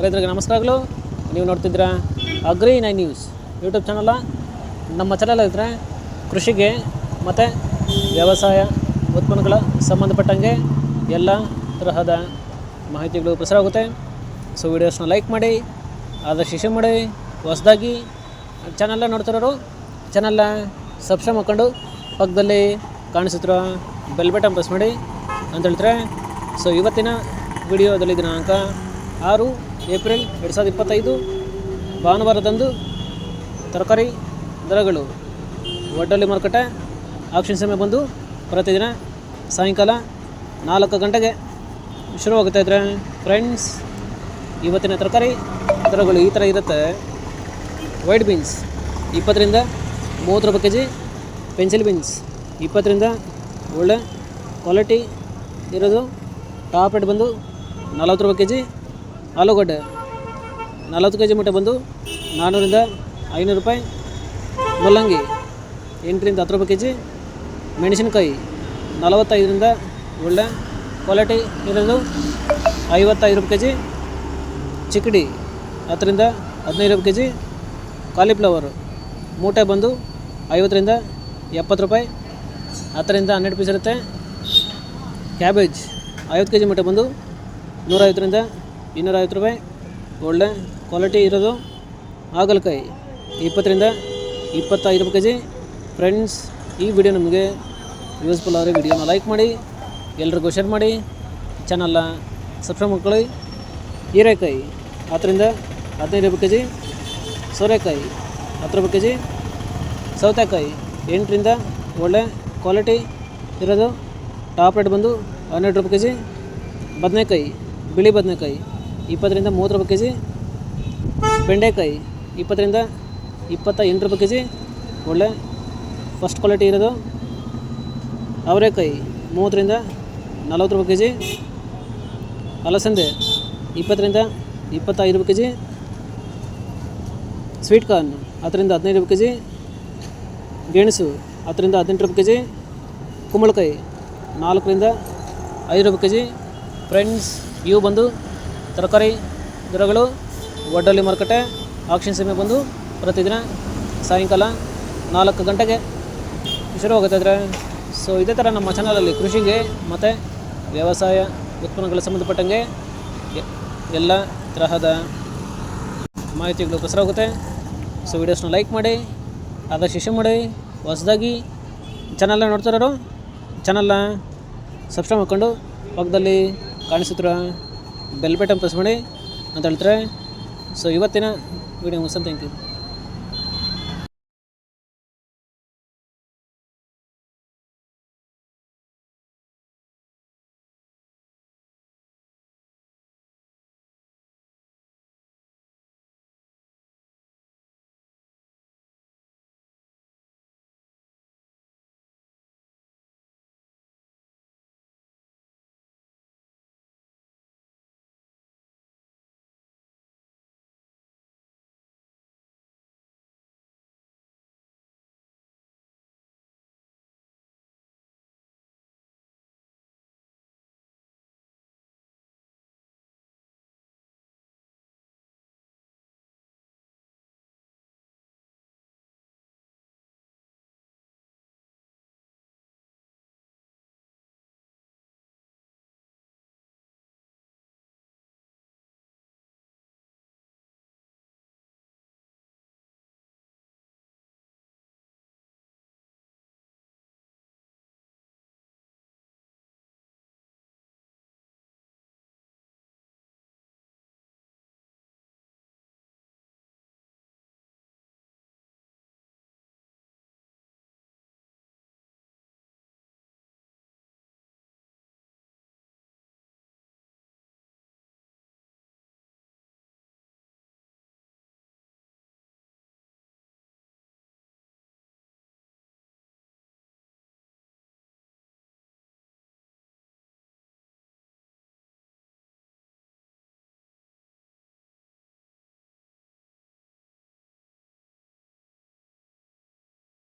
ರೈತರಿಗೆ ನಮಸ್ಕಾರಗಳು ನೀವು ನೋಡ್ತಿದ್ದೀರಾ ಅಗ್ರಿ ನೈ ನ್ಯೂಸ್ ಯೂಟ್ಯೂಬ್ ಚಾನಲ್ಲ ನಮ್ಮ ಚಾನಲ್ ಇದ್ದರೆ ಕೃಷಿಗೆ ಮತ್ತು ವ್ಯವಸಾಯ ಉತ್ಪನ್ನಗಳ ಸಂಬಂಧಪಟ್ಟಂಗೆ ಎಲ್ಲ ತರಹದ ಮಾಹಿತಿಗಳು ಪ್ರಸಾರ ಆಗುತ್ತೆ. ಸೊ ವಿಡಿಯೋಸ್ನ ಲೈಕ್ ಮಾಡಿ, ಆದಷ್ಟು ಶಿಶು ಮಾಡಿ, ಹೊಸದಾಗಿ ಚಾನಲ್ನ ನೋಡ್ತಿರೋರು ಚಾನಲ್ನ ಸಬ್ಸ್ಕ್ರೈಬ್ ಮಾಡ್ಕೊಂಡು ಪಕ್ಕದಲ್ಲಿ ಕಾಣಿಸುತ್ತಿರೋ ಬೆಲ್ ಬಟನ್ ಪ್ರೆಸ್ ಮಾಡಿ ಅಂತ ಹೇಳ್ತಾರೆ ಸೊ ಇವತ್ತಿನ ವಿಡಿಯೋದಲ್ಲಿ ದಿನಾಂಕ ಆರು ಏಪ್ರಿಲ್ ಎರಡು ಸಾವಿರದ ಇಪ್ಪತ್ತೈದು, ಭಾನುವಾರದಂದು ತರಕಾರಿ ದರಗಳು. ಒಡ್ಡಳ್ಳಿ ಮಾರುಕಟ್ಟೆ ಆಕ್ಷನ್ ಸಮಯ ಬಂದು ಪ್ರತಿದಿನ ಸಾಯಂಕಾಲ ನಾಲ್ಕು ಗಂಟೆಗೆ ಶುರುವಾಗುತ್ತಾ ಇದ್ರೆ ಫ್ರೆಂಡ್ಸ್, ಇವತ್ತಿನ ತರಕಾರಿ ದರಗಳು ಈ ಥರ ಇರುತ್ತೆ. ವೈಟ್ ಬೀನ್ಸ್ ಇಪ್ಪತ್ತರಿಂದ ಮೂವತ್ತು ರೂಪಾಯಿ ಕೆ ಜಿ ಪೆನ್ಸಿಲ್ ಬೀನ್ಸ್ ಇಪ್ಪತ್ತರಿಂದ ಒಳ್ಳೆ ಕ್ವಾಲಿಟಿ ಇರೋದು. ಟಾಪ್ ರೇಟ್ ಬಂದು ನಲವತ್ತು ರೂಪಾಯಿ ಕೆ ಜಿ ಆಲೂಗಡ್ಡೆ ನಲವತ್ತು ಕೆ ಜಿ ಮೂಟೆ ಬಂದು ನಾನ್ನೂರಿಂದ ಐನೂರು ರೂಪಾಯಿ. ಮೂಲಂಗಿ ಎಂಟರಿಂದ ಹತ್ತು ರೂಪಾಯಿ ಕೆ ಜಿ ಮೆಣಸಿನಕಾಯಿ ನಲವತ್ತೈದರಿಂದ ಒಳ್ಳೆ ಕ್ವಾಲಿಟಿ ಇರೋದು ಐವತ್ತೈದು ರೂಪಾಯಿ ಕೆ ಜಿ ಚಿಕ್ಕಡಿ ಹತ್ತರಿಂದ ಹದಿನೈದು ರೂಪಾಯಿ ಕೆ ಜಿ ಕಾಲಿಫ್ಲವರು ಮೂಟೆ ಬಂದು ಐವತ್ತರಿಂದ ಎಪ್ಪತ್ತು ರೂಪಾಯಿ. ಹತ್ತರಿಂದ ಹನ್ನೆರಡು ಪೀಸ್ ಇರುತ್ತೆ. ಕ್ಯಾಬೇಜ್ ಐವತ್ತು ಕೆ ಜಿ ಮೂಟೆ ಬಂದು ನೂರೈವತ್ತರಿಂದ ಇನ್ನೂರೈವತ್ತು ರೂಪಾಯಿ. ಒಳ್ಳೆ ಕ್ವಾಲಿಟಿ ಇರೋದು ಹಾಗಲಕಾಯಿ. ಇಪ್ಪತ್ತರಿಂದ ಇಪ್ಪತ್ತೈದು ರೂಪಾಯಿ ಕೆ ಜಿ ಫ್ರೆಂಡ್ಸ್, ಈ ವಿಡಿಯೋ ನಮಗೆ ಯೂಸ್ಫುಲ್ ಆದರೆ ವಿಡಿಯೋನ ಲೈಕ್ ಮಾಡಿ, ಎಲ್ರಿಗೂ ಶೇರ್ ಮಾಡಿ, ಚಾನಲ್ನ ಸಬ್ಸ್ಕ್ರೈಬ್ ಮಾಡ್ಕೊಳ್ಳಿ. ಹೀರೆಕಾಯಿ, ಹತ್ತರಿಂದ ಹದಿನೈದು ರೂಪಾಯಿ ಕೆ ಜಿ ಸೋರೆಕಾಯಿ, ಹತ್ತು ರೂಪಾಯಿ ಕೆ ಜಿ ಸೌತೆಕಾಯಿ, ಎಂಟರಿಂದ ಒಳ್ಳೆ ಕ್ವಾಲಿಟಿ ಇರೋದು. ಟಾಪ್ ರೇಟ್ ಬಂದು ಹನ್ನೆರಡು ರೂಪಾಯಿ ಕೆ ಜಿ ಬದನೆಕಾಯಿ, ಬಿಳಿ ಬದನೆಕಾಯಿ. ಇಪ್ಪತ್ತರಿಂದ ಮೂವತ್ತು ರೂಪಾಯಿ ಕೆ ಜಿ ಬೆಂಡೆಕಾಯಿ, ಇಪ್ಪತ್ತರಿಂದ ಇಪ್ಪತ್ತ ಎಂಟು ರೂಪಾಯಿ ಕೆ ಜಿ ಒಳ್ಳೆ ಫಸ್ಟ್ ಕ್ವಾಲಿಟಿ ಇರೋದು. ಅವರೆಕಾಯಿ, ಮೂವತ್ತರಿಂದ ನಲವತ್ತು ರೂಪಾಯಿ ಕೆ ಜಿ ಅಲಸಂದೆ, ಇಪ್ಪತ್ತರಿಂದ ಇಪ್ಪತ್ತೈದು ರೂಪಾಯಿ ಕೆ ಜಿ ಸ್ವೀಟ್ ಕಾರ್ನ್ ಹತ್ತರಿಂದ ಹದಿನೈದು ರೂಪಾಯಿ ಕೆ ಜಿ ಗೆಣಸು, ಹತ್ತರಿಂದ ಹದಿನೆಂಟು ರೂಪಾಯಿ ಕೆ ಜಿ ಕುಂಬಳಕಾಯಿ, ನಾಲ್ಕರಿಂದ ಐದು ರೂಪಾಯಿ ಕೆ ಜಿ ಫ್ರೆಂಡ್ಸ್ ಇವು ಬಂದು ತರಕಾರಿ ದರಗಳು ಒಡ್ಡಲ್ಲಿ ಮಾರುಕಟ್ಟೆ ಆಕ್ಷನ್ ಸಮಯ ಬಂದು ಪ್ರತಿದಿನ ಸಾಯಂಕಾಲ ನಾಲ್ಕು ಗಂಟೆಗೆ ಶುರುವಾಗುತ್ತೆ ಆದರೆ ಸೊ ಇದೇ ಥರ ನಮ್ಮ ಚಾನಲಲ್ಲಿ ಕೃಷಿಗೆ ಮತ್ತು ವ್ಯವಸಾಯ ಉತ್ಪನ್ನಗಳಿಗೆ ಸಂಬಂಧಪಟ್ಟಂಗೆ ಎಲ್ಲ ತರಹದ ಮಾಹಿತಿಗಳು ಪ್ರಸಾರ ಆಗುತ್ತೆ. ಸೊ ವೀಡಿಯೋಸ್ನ ಲೈಕ್ ಮಾಡಿ, ಆದಷ್ಟು ಶಿಶು ಮಾಡಿ, ಹೊಸದಾಗಿ ಚಾನಲ್ನ ನೋಡ್ತಿರೋರು ಚಾನಲ್ನ ಸಬ್ಸ್ಕ್ರೈಬ್ ಮಾಡ್ಕೊಂಡು ಪಕ್ಕದಲ್ಲಿ ಕಾಣಿಸುತ್ತಿರೋ ಬೆಲ್ ಬಟನ್ ಪ್ರೆಸ್ ಮಾಡಿ ಅಂತ ಹೇಳ್ತಾರೆ. ಸೊ ಇವತ್ತಿನ ವಿಡಿಯೋ ಮುಗಿಸ್ತಾನೆ. Thank you